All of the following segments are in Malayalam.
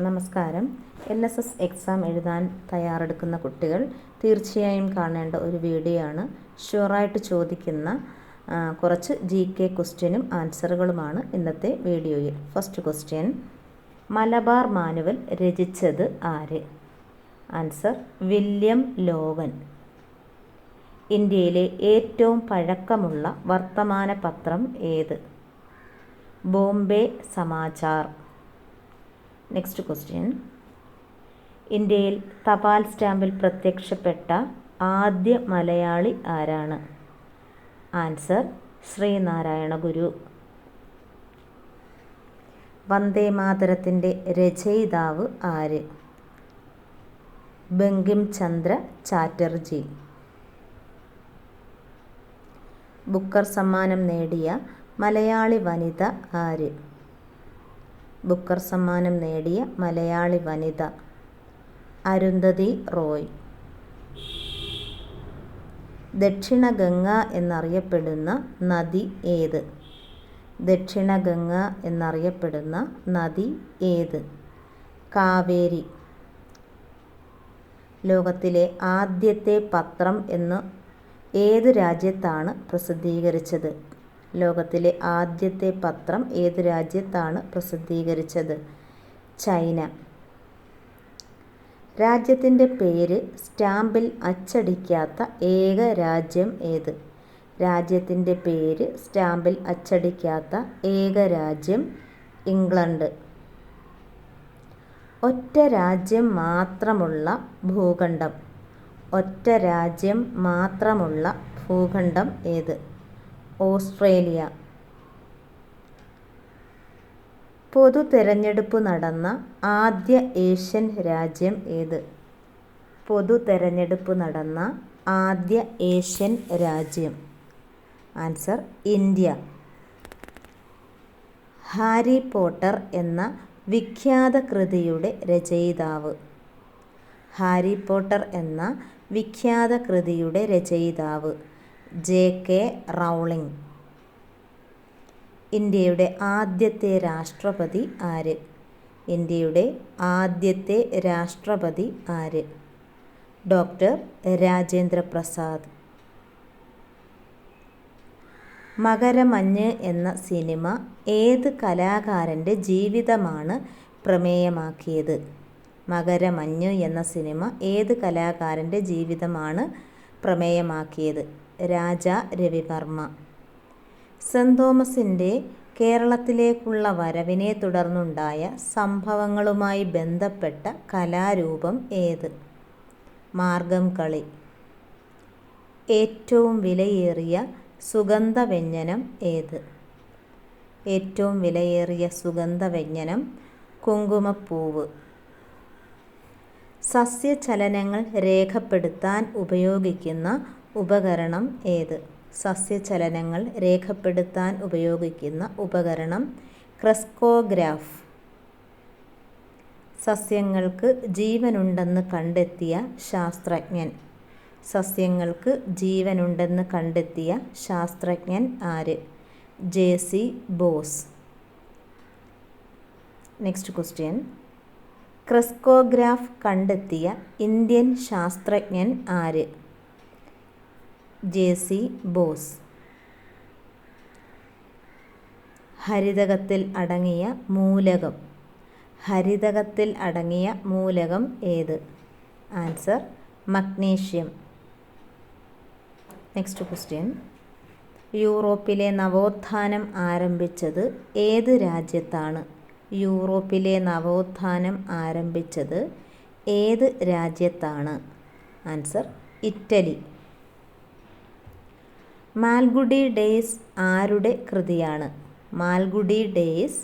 നമസ്കാരം. എൽ എസ് എസ് എക്സാം എഴുതാൻ തയ്യാറെടുക്കുന്ന കുട്ടികൾ തീർച്ചയായും കാണേണ്ട ഒരു വീഡിയോ ആണ് ഷുവറായിട്ട് ചോദിക്കുന്ന കുറച്ച് ജി കെ ക്വസ്റ്റ്യനും ആൻസറുകളുമാണ് ഇന്നത്തെ വീഡിയോയിൽ. ഫസ്റ്റ് ക്വസ്റ്റ്യൻ മലബാർ മാനുവൽ രചിച്ചത് ആര്? Answer William Logan. ഇന്ത്യയിലെ ഏറ്റവും പഴക്കമുള്ള വർത്തമാന പത്രം ഏത്? ബോംബെ സമാചാർ. നെക്സ്റ്റ് ക്വസ്റ്റ്യൻ ഇന്ത്യയിൽ തപാൽ സ്റ്റാമ്പിൽ പ്രത്യക്ഷപ്പെട്ട ആദ്യ മലയാളി ആരാണ്? ആൻസർ ശ്രീനാരായണ ഗുരു. വന്ദേ മാതരത്തിന്റെ രചയിതാവ് ആര്? ബങ്കിം ചന്ദ്ര ചാറ്റർജി. ബുക്കർ സമ്മാനം നേടിയ മലയാളി വനിത ആര്? ബുക്കർ സമ്മാനം നേടിയ മലയാളി വനിത അരുന്ധതി റോയ്. ദക്ഷിണ ഗംഗ എന്നറിയപ്പെടുന്ന നദി ഏത്? ദക്ഷിണ ഗംഗ എന്നറിയപ്പെടുന്ന നദി ഏത്? കാവേരി. ലോകത്തിലെ ആദ്യത്തെ പത്രം എന്ന് ഏത് രാജ്യത്താണ് പ്രസിദ്ധീകരിച്ചത്? ലോകത്തിലെ ആദ്യത്തെ പത്രം ഏത് രാജ്യത്താണ് പ്രസിദ്ധീകരിച്ചത്? ചൈന. രാജ്യത്തിന്റെ പേര് സ്റ്റാമ്പിൽ അച്ചടിക്കാത്ത ഏക രാജ്യം ഏത്? രാജ്യത്തിന്റെ പേര് സ്റ്റാമ്പിൽ അച്ചടിക്കാത്ത ഏക രാജ്യം ഇംഗ്ലണ്ട്. ഒറ്റ രാജ്യം മാത്രമുള്ള ഭൂഖണ്ഡം. ഒറ്റ രാജ്യം മാത്രമുള്ള ഭൂഖണ്ഡം ഏത്? ഓസ്ട്രേലിയ. പൊതു തെരഞ്ഞെടുപ്പ് നടന്ന ആദ്യ ഏഷ്യൻ രാജ്യം ഏത്? പൊതു തെരഞ്ഞെടുപ്പ് നടന്ന ആദ്യ ഏഷ്യൻ രാജ്യം. Answer India. ഹാരി പോട്ടർ എന്ന വിഖ്യാത കൃതിയുടെ രചയിതാവ്. ഹാരി പോട്ടർ എന്ന വിഖ്യാത കൃതിയുടെ രചയിതാവ്. J K Rowling. ഇന്ത്യയുടെ ആദ്യത്തെ രാഷ്ട്രപതി ആര്? ഇന്ത്യയുടെ ആദ്യത്തെ രാഷ്ട്രപതി ആര്? ഡോക്ടർ രാജേന്ദ്ര പ്രസാദ്. മകരമഞ്ഞ് എന്ന സിനിമ ഏത് കലാകാരന്റെ ജീവിതമാണ് പ്രമേയമാക്കിയത്? മകരമഞ്ഞ് എന്ന സിനിമ ഏത് കലാകാരന്റെ ജീവിതമാണ് പ്രമേയമാക്കിയത്? രാജ രവിവർമ്മ. സെന്റ് തോമസിന്റെ കേരളത്തിലേക്കുള്ള വരവിനെ തുടർന്നുണ്ടായ സംഭവങ്ങളുമായി ബന്ധപ്പെട്ട കലാരൂപം ഏത്? മാർഗം കളി. ഏറ്റവും വിലയേറിയ സുഗന്ധവ്യഞ്ജനം ഏത്? ഏറ്റവും വിലയേറിയ സുഗന്ധവ്യഞ്ജനം കുങ്കുമപ്പൂവ്. സസ്യചലനങ്ങൾ രേഖപ്പെടുത്താൻ ഉപയോഗിക്കുന്ന ഉപകരണം ഏത്? സസ്യചലനങ്ങൾ രേഖപ്പെടുത്താൻ ഉപയോഗിക്കുന്ന ഉപകരണം ക്രെസ്കോഗ്രാഫ്. സസ്യങ്ങൾക്ക് ജീവനുണ്ടെന്ന് കണ്ടെത്തിയ ശാസ്ത്രജ്ഞൻ. സസ്യങ്ങൾക്ക് ജീവനുണ്ടെന്ന് കണ്ടെത്തിയ ശാസ്ത്രജ്ഞൻ ആര്? J. C. Bose. Next question crescograph കണ്ടെത്തിയ ഇന്ത്യൻ ശാസ്ത്രജ്ഞൻ ആര്? J C boss. ഹരിതകത്തിൽ അടങ്ങിയ മൂലകം. ഹരിതകത്തിൽ അടങ്ങിയ മൂലകം ഏത്? Answer magnesium. നെക്സ്റ്റ് ക്വസ്റ്റ്യൻ യൂറോപ്പിലെ നവോത്ഥാനം ആരംഭിച്ചത് ഏത് രാജ്യത്താണ്? യൂറോപ്പിലെ നവോത്ഥാനം ആരംഭിച്ചത് ഏത് രാജ്യത്താണ്? Answer Italy. മാൽഗുഡി ഡേയ്സ് ആരുടെ കൃതിയാണ്? മാൽഗുഡി ഡേയ്സ്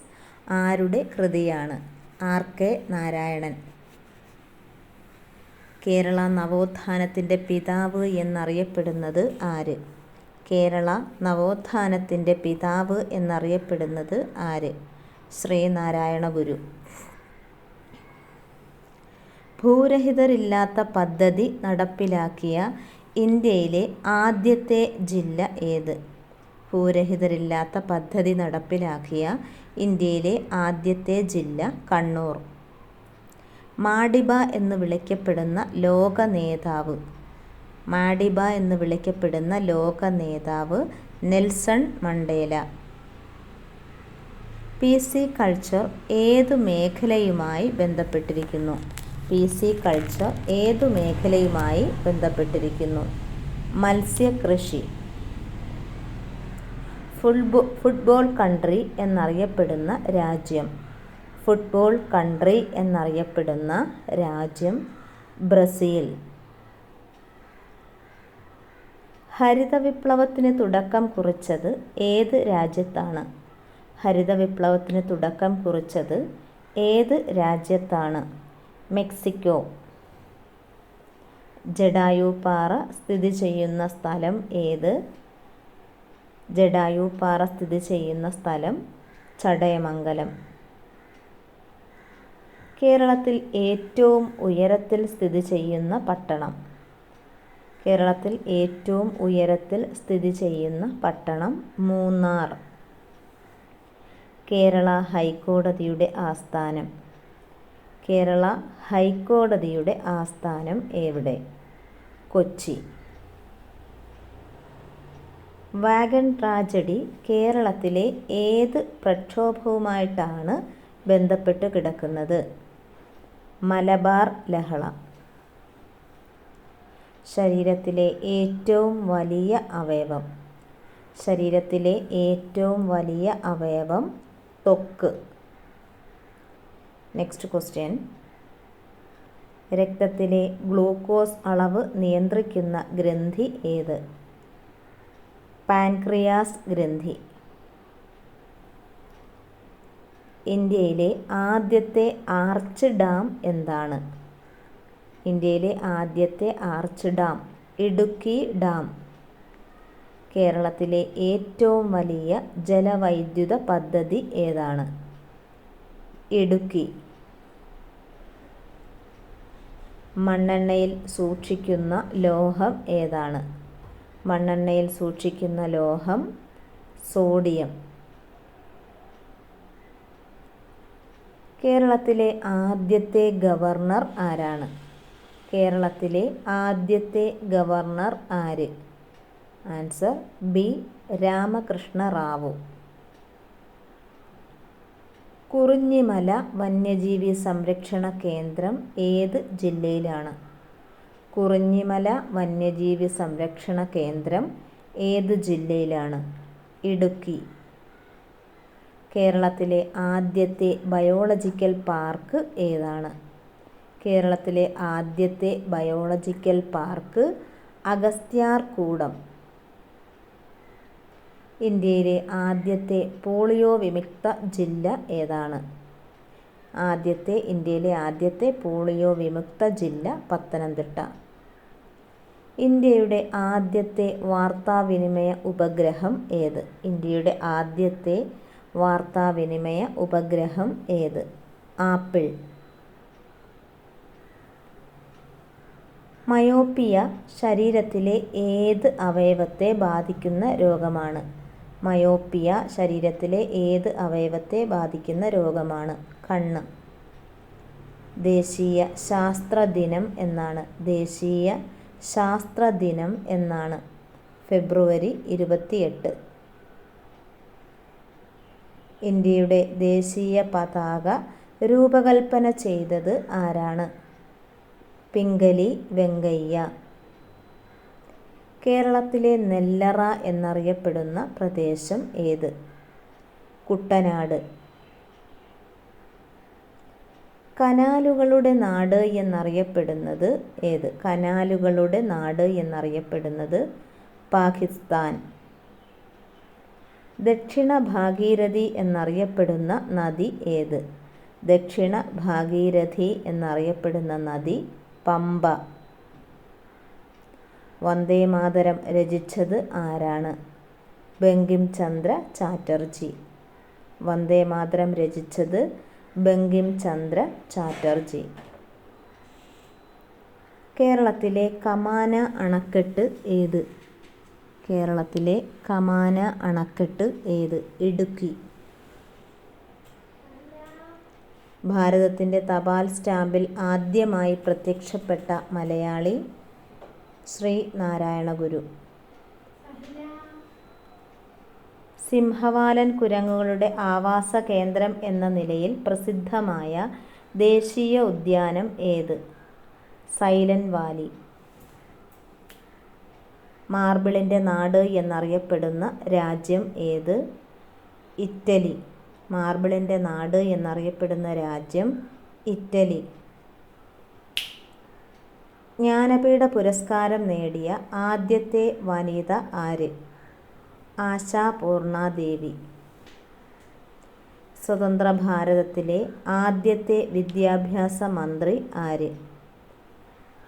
ആരുടെ കൃതിയാണ്? R K Narayanan. കേരള നവോത്ഥാനത്തിന്റെ പിതാവ് എന്നറിയപ്പെടുന്നത് ആര്? കേരള നവോത്ഥാനത്തിന്റെ പിതാവ് എന്നറിയപ്പെടുന്നത് ആര്? ശ്രീനാരായണ ഗുരു ഭൂരഹിതരില്ലാത്ത പദ്ധതി നടപ്പിലാക്കിയ ഇന്ത്യയിലെ ആദ്യത്തെ ജില്ല ഏത്? ഭൂരഹിതരില്ലാത്ത പദ്ധതി നടപ്പിലാക്കിയ ഇന്ത്യയിലെ ആദ്യത്തെ ജില്ല കണ്ണൂർ. മാഡിബ എന്ന് വിളിക്കപ്പെടുന്ന ലോക നേതാവ്. മാഡിബ എന്ന് വിളിക്കപ്പെടുന്ന ലോക നേതാവ് Nelson Mandela. P C culture ഏതു മേഖലയുമായി ബന്ധപ്പെട്ടിരിക്കുന്നു? പി സി കൾച്ചർ ഏതു മേഖലയുമായി ബന്ധപ്പെട്ടിരിക്കുന്നു? മത്സ്യകൃഷി. ഫുട്ബോ ഫുട്ബോൾ കൺട്രി എന്നറിയപ്പെടുന്ന രാജ്യം. ഫുട്ബോൾ കൺട്രി എന്നറിയപ്പെടുന്ന രാജ്യം ബ്രസീൽ. ഹരിത വിപ്ലവത്തിന് തുടക്കം കുറിച്ചത് ഏത് രാജ്യത്താണ്? ഹരിത വിപ്ലവത്തിന് തുടക്കം കുറിച്ചത് ഏത് രാജ്യത്താണ്? മെക്സിക്കോ. ജഡായുപ്പാറ സ്ഥിതി ചെയ്യുന്ന സ്ഥലം ഏത്? ജഡായുപ്പാറ സ്ഥിതി ചെയ്യുന്ന സ്ഥലം ചടയമംഗലം. കേരളത്തിൽ ഏറ്റവും ഉയരത്തിൽ സ്ഥിതി ചെയ്യുന്ന പട്ടണം. കേരളത്തിൽ ഏറ്റവും ഉയരത്തിൽ സ്ഥിതി ചെയ്യുന്ന പട്ടണം മൂന്നാർ. കേരള ഹൈക്കോടതിയുടെ ആസ്ഥാനം. കേരള ഹൈക്കോടതിയുടെ ആസ്ഥാനം എവിടെ? കൊച്ചി. വാഗൺ ട്രാജഡി കേരളത്തിലെ ഏത് പ്രക്ഷോഭവുമായിട്ടാണ് ബന്ധപ്പെട്ട് കിടക്കുന്നത്? മലബാർ ലഹള. ശരീരത്തിലെ ഏറ്റവും വലിയ അവയവം. ശരീരത്തിലെ ഏറ്റവും വലിയ അവയവം ത്വക്ക് നെക്സ്റ്റ് ക്വസ്റ്റ്യൻ രക്തത്തിലെ ഗ്ലൂക്കോസ് അളവ് നിയന്ത്രിക്കുന്ന ഗ്രന്ഥി ഏത്? പാൻക്രിയാസ് ഗ്രന്ഥി. ഇന്ത്യയിലെ ആദ്യത്തെ ആർച്ച് ഡാം എന്താണ്? ഇന്ത്യയിലെ ആദ്യത്തെ ആർച്ച് ഡാം ഇടുക്കി ഡാം. കേരളത്തിലെ ഏറ്റവും വലിയ ജലവൈദ്യുത പദ്ധതി ഏതാണ്? ഇടുക്കി മണ്ണെണ്ണയിൽ സൂക്ഷിക്കുന്ന ലോഹം ഏതാണ്? മണ്ണെണ്ണയിൽ സൂക്ഷിക്കുന്ന ലോഹം സോഡിയം. കേരളത്തിലെ ആദ്യത്തെ ഗവർണർ ആരാണ്? കേരളത്തിലെ ആദ്യത്തെ ഗവർണർ ആര്? Answer B Ramakrishna Rao. Kurinjimala വന്യജീവി സംരക്ഷണ കേന്ദ്രം ഏത് ജില്ലയിലാണ്? കുറിഞ്ഞിമല വന്യജീവി സംരക്ഷണ കേന്ദ്രം ഏത് ജില്ലയിലാണ്? ഇടുക്കി. കേരളത്തിലെ ആദ്യത്തെ ബയോളജിക്കൽ പാർക്ക് ഏതാണ്? കേരളത്തിലെ ആദ്യത്തെ ബയോളജിക്കൽ പാർക്ക് അഗസ്ത്യാർകൂടം. ഇന്ത്യയിലെ ആദ്യത്തെ പോളിയോ വിമുക്ത ജില്ല ഏതാണ്? ആദ്യത്തെ ഇന്ത്യയിലെ ആദ്യത്തെ പോളിയോ വിമുക്ത ജില്ല പത്തനംതിട്ട. ഇന്ത്യയുടെ ആദ്യത്തെ വാർത്താവിനിമയ ഉപഗ്രഹം ഏത്? ഇന്ത്യയുടെ ആദ്യത്തെ വാർത്താവിനിമയ ഉപഗ്രഹം ഏത്? ആപ്പിൾ. മയോപ്പിയ ശരീരത്തിലെ ഏത് അവയവത്തെ ബാധിക്കുന്ന രോഗമാണ്? മയോപ്പിയ ശരീരത്തിലെ ഏത് അവയവത്തെ ബാധിക്കുന്ന രോഗമാണ്? കണ്ണ്. ദേശീയ ശാസ്ത്രദിനം എന്നാണ്. ദേശീയ ശാസ്ത്രദിനം എന്നാണ്. ഫെബ്രുവരി ഇരുപത്തിയെട്ട്. ഇന്ത്യയുടെ ദേശീയ പതാക രൂപകൽപ്പന ചെയ്തത് ആരാണ്? പിംഗലി വെങ്കയ്യ. കേരളത്തിലെ നെല്ലറ എന്നറിയപ്പെടുന്ന പ്രദേശം ഏത്? കുട്ടനാട്. കനാലുകളുടെ നാട് എന്നറിയപ്പെടുന്നത് ഏത്? കനാലുകളുടെ നാട് എന്നറിയപ്പെടുന്നത് പാകിസ്ഥാൻ. ദക്ഷിണ ഭാഗീരഥി എന്നറിയപ്പെടുന്ന നദി ഏത്? ദക്ഷിണ ഭാഗീരഥി എന്നറിയപ്പെടുന്ന നദി പമ്പ. വന്ദേമാതരം രചിച്ചത് ആരാണ്? ബങ്കിം ചന്ദ്ര ചാറ്റർജി. വന്ദേ വന്ദേമാതരം രചിച്ചത് ബങ്കിം ചന്ദ്ര ചാറ്റർജി. കേരളത്തിലെ കമാന അണക്കെട്ട് ഏത്? കേരളത്തിലെ കമാന അണക്കെട്ട് ഏത്? ഇടുക്കി. ഭാരതത്തിന്റെ തപാൽ സ്റ്റാമ്പിൽ ആദ്യമായി പ്രത്യക്ഷപ്പെട്ട മലയാളി ശ്രീ നാരായണ ഗുരു. സിംഹവാലൻ കുരങ്ങുകളുടെ ആവാസ കേന്ദ്രം എന്ന നിലയിൽ പ്രസിദ്ധമായ ദേശീയ ഉദ്യാനം ഏത്? Silent Valley. മാർബിളിന്റെ നാട് എന്നറിയപ്പെടുന്ന രാജ്യം ഏത്? ഇറ്റലി. മാർബിളിന്റെ നാട് എന്നറിയപ്പെടുന്ന രാജ്യം ഇറ്റലി. ജ്ഞാനപീഠ പുരസ്കാരം നേടിയ ആദ്യത്തെ വനിത ആര്? ആശാ പൂർണാദേവി. സ്വതന്ത്ര ഭാരതത്തിലെ ആദ്യത്തെ വിദ്യാഭ്യാസ മന്ത്രി ആര്?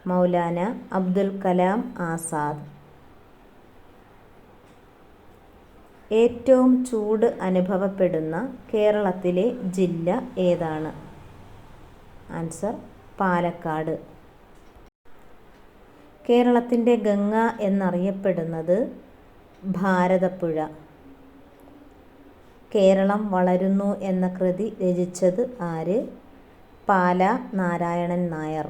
മൗലാന അബ്ദുൽ കലാം ആസാദ്. ഏറ്റവും ചൂട് അനുഭവപ്പെടുന്ന കേരളത്തിലെ ജില്ല ഏതാണ്? ആൻസർ പാലക്കാട്. കേരളത്തിന്റെ ഗംഗ എന്നറിയപ്പെടുന്നത് ഭാരതപ്പുഴ. കേരളം വളരുന്നു എന്ന കൃതി രചിച്ചത് ആര്? പാല നാരായണൻ നായർ.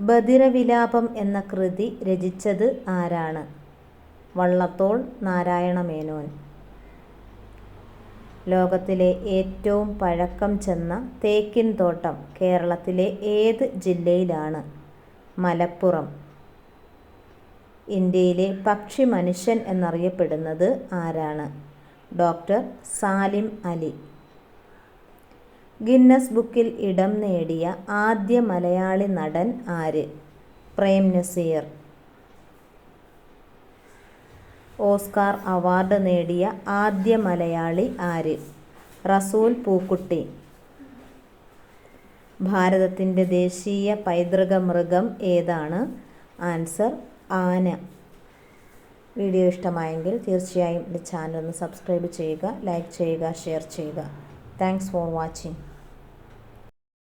ബദിരവിലാപം എന്ന കൃതി രചിച്ചത് ആരാണ്? വള്ളത്തോൾ നാരായണ മേനോൻ. ലോകത്തിലെ ഏറ്റവും പഴക്കം ചെന്ന തേക്കിൻ തോട്ടം കേരളത്തിലെ ഏത് ജില്ലയിലാണ്? മലപ്പുറം. ഇന്ത്യയിലെ പക്ഷി മനുഷ്യൻ എന്നറിയപ്പെടുന്നത് ആരാണ്? ഡോക്ടർ സാലിം അലി. ഗിന്നസ് ബുക്കിൽ ഇടം നേടിയ ആദ്യ മലയാളി നടൻ ആര്? പ്രേം നസീർ. ഓസ്കാർ അവാർഡ് നേടിയ ആദ്യ മലയാളി ആര്? റസൂൽ പൂക്കുട്ടി. ഭാരതത്തിന്റെ ദേശീയ പൈതൃക മൃഗം ഏതാണ്? ആൻസർ ആന. വീഡിയോ ഇഷ്ടമായെങ്കിൽ തീർച്ചയായും എന്റെ ചാനൽ ഒന്ന് സബ്സ്ക്രൈബ് ചെയ്യുക ലൈക്ക് ചെയ്യുക ഷെയർ ചെയ്യുക. Thanks for watching.